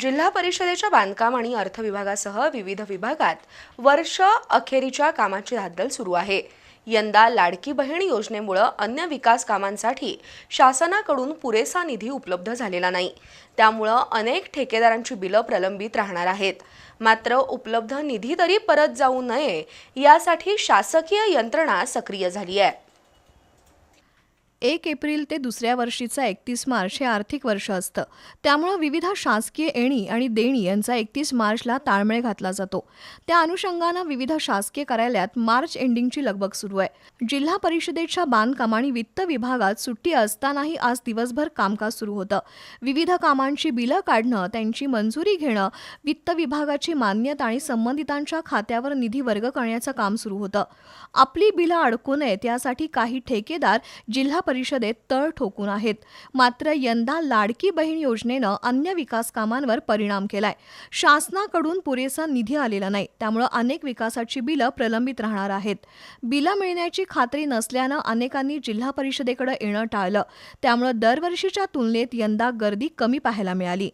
जिल्हा परिषदेच्या बांधकाम आणि अर्थ विभागासह विविध विभागात वर्ष अखेरीच्या कामाची धाद्दल सुरू आहे. यंदा लाडकी बहीण योजनेमुळं अन्य विकास कामांसाठी शासनाकडून पुरेसा निधी उपलब्ध झालेला नाही. त्यामुळं अनेक ठेकेदारांची बिलं प्रलंबित राहणार आहेत. मात्र उपलब्ध निधी तरी परत जाऊ नये यासाठी शासकीय यंत्रणा सक्रिय झाली आहे. एक एप्रिल ते दुसऱ्या वर्षीचा एकतीस मार्च हे आर्थिक वर्ष असतं. त्यामुळं विविध शासकीय येणी आणि देणी यांचा एकतीस मार्चला ताळमेळ घातला जातो. त्या अनुषंगानं विविध शासकीय कार्यालयात मार्च एंडिंगची लगबग सुरू आहे. जिल्हा परिषदेच्या बांधकाम आणि वित्त विभागात सुट्टी असतानाही आज दिवसभर कामकाज सुरू होतं. विविध कामांची बिलं काढणं त्यांची मंजुरी घेणं वित्त विभागाची मान्यता आणि संबंधितांच्या खात्यावर निधी वर्ग करण्याचं काम सुरू होतं. आपली बिलं अडकू नयेत यासाठी काही ठेकेदार जिल्हा परिषदेत तळ ठोकून आहेत. मात्र यंदा लाडकी बहीण योजनेनं अन्य विकास कामांवर परिणाम केलाय. शासनाकडून पुरेसा निधी आलेला नाही. त्यामुळं अनेक विकासाची बिलं प्रलंबित राहणार आहेत. बिलं मिळण्याची खात्री नसल्यानं अनेकांनी जिल्हा परिषदेकडे येणं टाळलं. त्यामुळं दरवर्षीच्या तुलनेत यंदा गर्दी कमी पाहायला मिळाली.